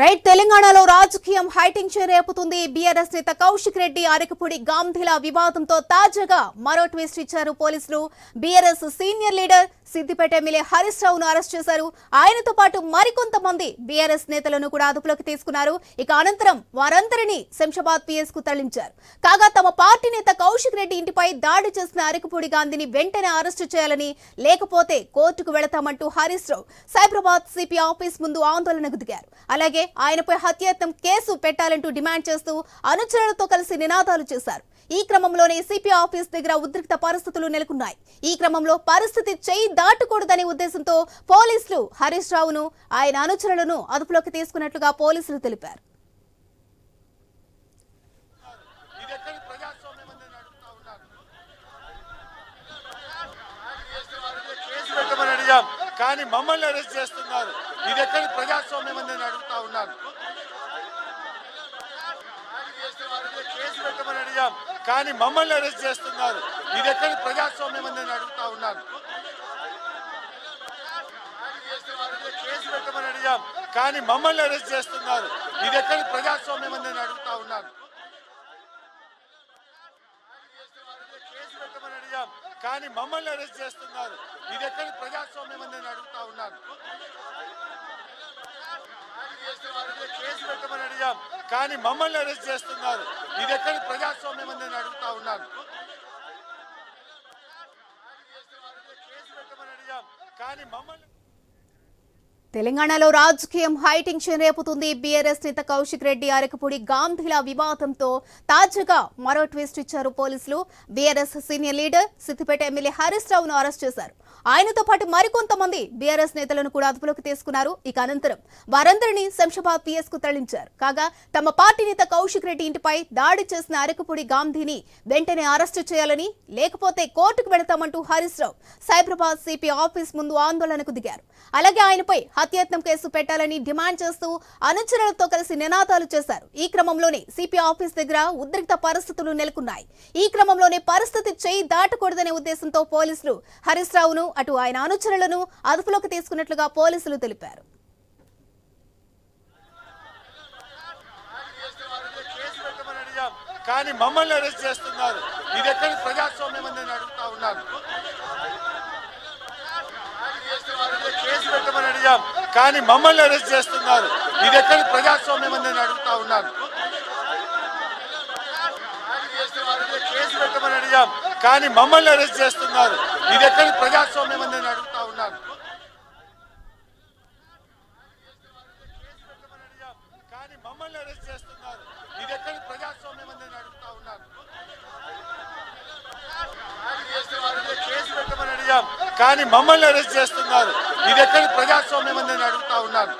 Right తెలంగాణలో రాజకీయం high tension రేపుతుంది. BRS నేత కౌశిక్ రెడ్డి అరకపూడి గాంధీల వివాదంతో తాజాగా మరో ట్విస్ట్ ఇచ్చారు పోలీసులు. BRS senior leader Siddipet MLA Harish రావును అరెస్ట్ చేశారు. ఆయనతో పాటు మరికొంతమంది బీఆర్ఎస్ నేతలను కూడా అదుపులోకి తీసుకున్నారు. ఇక అనంతరం వారందరినీ శంషాబాద్ పిఎస్కు తరలించారు. కాగా తమ పార్టీ నేత కౌశిక్ రెడ్డి ఇంటిపై దాడి చేసిన అరకపూడి గాంధీని వెంటనే అరెస్టు చేయాలని లేకపోతే కోర్టుకు వెళతామంటూ హరీష్ రావు. సైబరాబాద్ సిపి ఆఫీస్ ముందు ఆందోళనకు దిగారు. అలాగే ఆయనపై హత్యాయత్నం కేసు పెట్టాలంటూ డిమాండ్ చేస్తూ అనుచరులతో కలిసి నినాదాలు చేశారు. ఈ క్రమంలోనే సిపి ఆఫీస్ దగ్గర ఉద్రిక్త పరిస్థితులు నెలకొన్నాయి. ఈ క్రమంలో పరిస్థితి చేయి దాటకూడదనే ఉద్దేశంతో పోలీసులు హరీష్ రావును ఆయన అనుచరులను అదుపులోకి తీసుకున్నట్లుగా పోలీసులు తెలిపారు ఇది ఎక్కడి ప్రజాస్వామ్యం అని నేను అడుగుతా ఉన్నాను కేసు పెట్టమని అడిగాం కానీ మమ్మల్ని అరెస్ట్ చేస్తున్నారు. ఇది ఎక్కడ ప్రజాస్వామ్యం అని నేను అడుగుతా ఉన్నాను. కేసు పెట్టమని అడిగాం కానీ మమ్మల్ని అరెస్ట్ చేస్తున్నారు. ఇది ఎక్కడ ప్రజాస్వామ్యం అని నేను అడుగుతా ఉన్నాను. కేసు పెట్టమని అడిగాం కానీ మమ్మల్ని అరెస్ట్ చేస్తున్నారు. ఇది ఎక్కడ ప్రజాస్వామ్యం అని నేను అడుగుతా ఉన్నాను. కేసు పెట్టమని అడిగాం. కానీ మమ్మల్ని అరెస్ట్ చేస్తున్నారు. ఇది ఎక్కడ ప్రజాస్వామ్యం అని నేను అడుగుతా ఉన్నాను. కేసు పెట్టమని అడిగాం. కానీ మమ్మల్ని అరెస్ట్ చేస్తున్నారు. ఇది ఎక్కడ ప్రజాస్వామ్యం అని నేను అడుగుతా ఉన్నాను. కానీ మమ్మల్ని తెలంగాణలో రాజకీయం హైటెన్షన్ రేపుతుంది బీఆర్ఎస్ నేత కౌశిక్ రెడ్డి అరకపూడి గాంధీల వివాదంతో తాజాగా మరో ట్విస్ట్ ఇచ్చారు పోలీసులు. BRS senior leader Siddipet MLA Harish రావును అరెస్ట్ చేశారు. ఆయనతో పాటు మరికొంతమంది బీఆర్ఎస్ నేతలను కూడా అదుపులోకి తీసుకున్నారు. ఇక అనంతరం వారందరినీ శంషాబాద్ పిఎస్కు తరలించారు. కాగా తమ పార్టీ నేత కౌశిక్ రెడ్డి ఇంటిపై దాడి చేసిన అరకపూడి గాంధీని వెంటనే అరెస్టు చేయాలని లేకపోతే కోర్టుకు వెళతామంటూ హరీష్ రావు సైబరాబాద్ సిపి ఆఫీస్ ముందు ఆందోళనకు దిగారు. అలాగే ఆయనపై హత్యాయత్నం కేసు పెట్టాలని డిమాండ్ చేస్తూ అనుచరులతో కలిసి నినాదాలు చేశారు. ఈ క్రమంలోనే సిపి ఆఫీస్ దగ్గర ఉద్రిక్త పరిస్థితులు నెలకొన్నాయి. ఈ క్రమంలోనే పరిస్థితి చేయి దాటకూడదనే ఉద్దేశంతో పోలీసులు హరీష్ రావును అటు ఆయన అనుచరులను అదుపులోకి తీసుకున్నట్లుగా పోలీసులు తెలిపారు. కానీ మమ్మల్ని అరెస్ట్ చేస్తున్నారు. ఇది ఎక్కడ ప్రజాస్వామ్యం అని నేను అడుగుతా ఉన్నాను కేసు పెట్టమని అడిగాం కానీ మమ్మల్ని అరెస్ట్ చేస్తున్నారు. ఇది ఎక్కడ ప్రజాస్వామ్యం అని నేను అడుగుతా ఉన్నాను. కేసు పెట్టమని అడిగాం. కానీ మమ్మల్ని అరెస్ట్ చేస్తున్నారు. ఇది ఎక్కడ ప్రజాస్వామ్యం అని నేను అడుగుతా ఉన్నాను. కానీ మమ్మల్ని అరెస్ట్ చేస్తున్నారు. ఇది ఎక్కడ ప్రజా అని నేను అడుగుతా ఉన్నాను కేసు పెట్టమని అడిగాం కానీ మమ్మల్ని అరెస్ట్ చేస్తున్నారు. ఇది ఎక్కడ ప్రజాస్వామ్యం అని నేను అడుగుతా ఉన్నాను.